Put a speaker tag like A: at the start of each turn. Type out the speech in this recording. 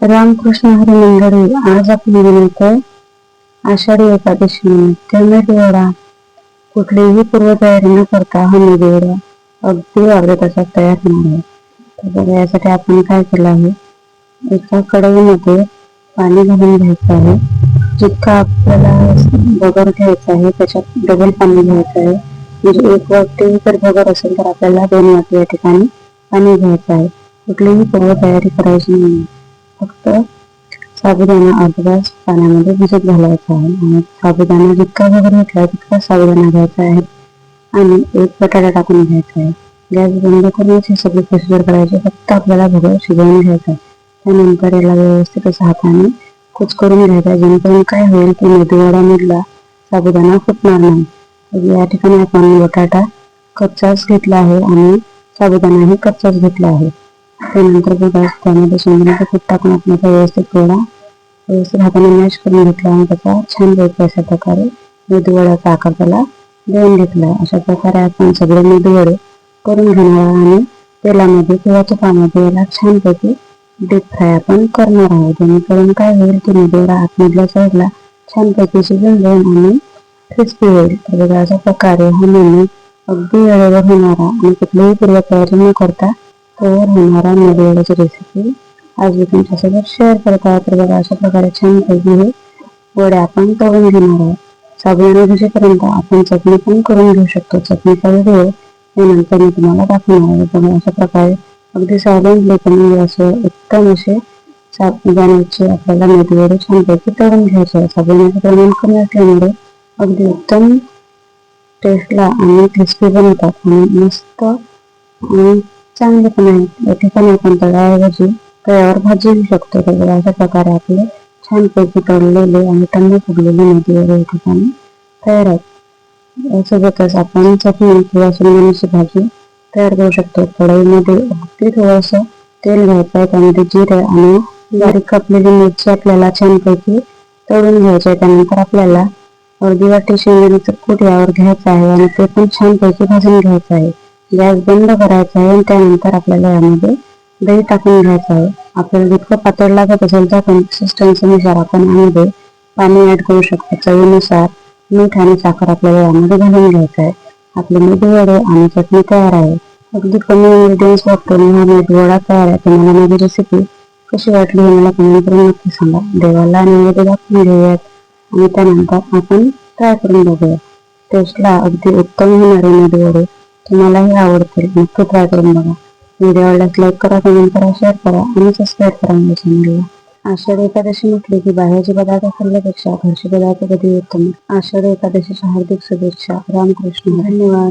A: रामकृष्ण हरी मंडळी आज आपली विनंती आषाढी एकादशी निमित्त मेदवडा कुठलीही पूर्वतयारी न करता हा मेदवडा अगदी अर्ध्या तासात तयार होणार आहे तर यासाठी आपण काय केलं आहे एका कढईमध्ये पाणी घालून घ्यायचं आहे जितका आपल्याला बगर घ्यायचा आहे त्याच्यात डबल पाणी घ्यायचं आहे म्हणजे एक वाटी जर बगर असेल तर आपल्याला दोन वाटी या ठिकाणी पाणी घ्यायचं आहे कुठलीही पूर्वतयारी करायची नाही फक्त साबुदाणा अर्धा पाण्यामध्ये भिजत घालायचा आहे. आणि साबुदाणा जितका वगैरे घेतला तितका साबुदाणा घ्यायचा आहे. आणि एक बटाटा टाकून घ्यायचा आहे. गॅस बंद करूनच हे सगळी प्रोसिजर करायची. फक्त आपल्याला भगर शिजवून घ्यायचा आहे. त्यानंतर याला व्यवस्थित असं हाताने कुच करून घ्यायचा जेणेकरून काय होईल की मेदूवडामधला साबुदाणा फुटणार नाही. या ठिकाणी आपण बटाटा कच्चाच घेतला आहे आणि साबुदाणाही कच्चाच घेतला आहे. त्यानंतर बघा त्यामध्ये टाकून आपण व्यवस्थित थोडा व्यवस्थित हाताने मॅश करून घेतला आणि त्याचा छान पैकी अशा प्रकारे मेदूवड्याचा आकार त्याला देऊन घेतला अशा प्रकारे आपण सगळे मेदूवडे करून घेणार आणि तेलामध्ये किंवा तुपामध्ये याला छानपैकी डीप फ्राय आपण करणार आहोत जेणेकरून काय होईल की मेदूवडा आतमधल्या साईडला छानपैकी शिजून जाईल आणि क्रिस्पी होईल तर बघा अशा प्रकारे हा। मेनू अगदी वेळेवर होणारा आणि कुठलीही पूर्वतयारी न करता तयार होणारा मेदूवड्याची रेसिपी आज मी तुमच्यासोबत शेअर करत आहे. तर बघा अशा प्रकारे छान पैकी हे वडे आपण तळून घेणार आहोत. साबुदाणा भिजेपर्यंत आपण चटणी पण करून घेऊ शकतो. चटणीचा व्हिडिओ हे नंतर मी तुम्हाला दाखवणार आहे. बघा अशा प्रकारे अगदी सायलेंटली पण असं उत्तम असे साबुदाण्याचे आपल्याला मेदूवडे छानपैकी तळून घ्यायचे आहे साबुदाण्याचं प्रमाण कमी असल्यामुळे अगदी उत्तम टेस्टला आणि क्रिस्पी बनवतात आणि मस्त आणि चांगले पण आहेत या ठिकाणी आपण तळ्याऐवजी तव्यावर भाजी घेऊ शकतो. तर अशा प्रकारे आपले छानपैकी तळलेले आणि थंड फुगलेले नदीवर या ठिकाणी तयार आहेत. यासोबतच आपण चटणी किंवा शेंगदाण्याची भाजी तयार करू शकतो. कढईमध्ये अगदी थोडंसं तेल घ्यायचं आहे. त्यामध्ये जिरे आणि बारीक कापलेली मिरची आपल्याला छानपैकी तळून घ्यायची आहे. त्यानंतर आपल्याला अर्धी वाटी शेंगदाण्याचं कूट यावर घ्यायचं आहे आणि ते पण छानपैकी भाजून घ्यायचं आहे. गॅस बंद करायचा आहे आणि त्यानंतर आपल्याला यामध्ये दही टाकून घ्यायचं आहे. आपल्याला जितकं पातळ लागत असेल त्या कन्सिस्टन्सीनुसार आपण यामध्ये पाणी ऍड करू शकतो. चवीनुसार मीठ आणि साखर आपल्याला यामध्ये घालून घ्यायचं आहे. आपले मेदूवडे आणि चटणी तयार आहे. अगदी कमी इन्ग्रेडियंट्स वापरून हा मेदूवडा तयार आहे. तुम्हाला माझी रेसिपी कशी वाटली हे मला कमेंट करून नक्की सांगा. देवाला नैवेद्य दाखवून घेऊयात आणि त्यानंतर आपण ट्राय करून बघूया टेस्टला अगदी उत्तम होणारे मेदूवडे तुम्हालाही आवडतील. नक्की ट्राय करून बघा. व्हिडिओ आवडल्यास लाईक करा कमेंट करा शेअर करा आणि सबस्क्राईब करा माझ्या चॅनलला आषाढी एकादशी म्हटली की बाहेरचे पदार्थ खाल्ल्यापेक्षा घरचे पदार्थ कधी उत्तम आषाढी एकादशीच्या हार्दिक शुभेच्छा. रामकृष्ण. धन्यवाद.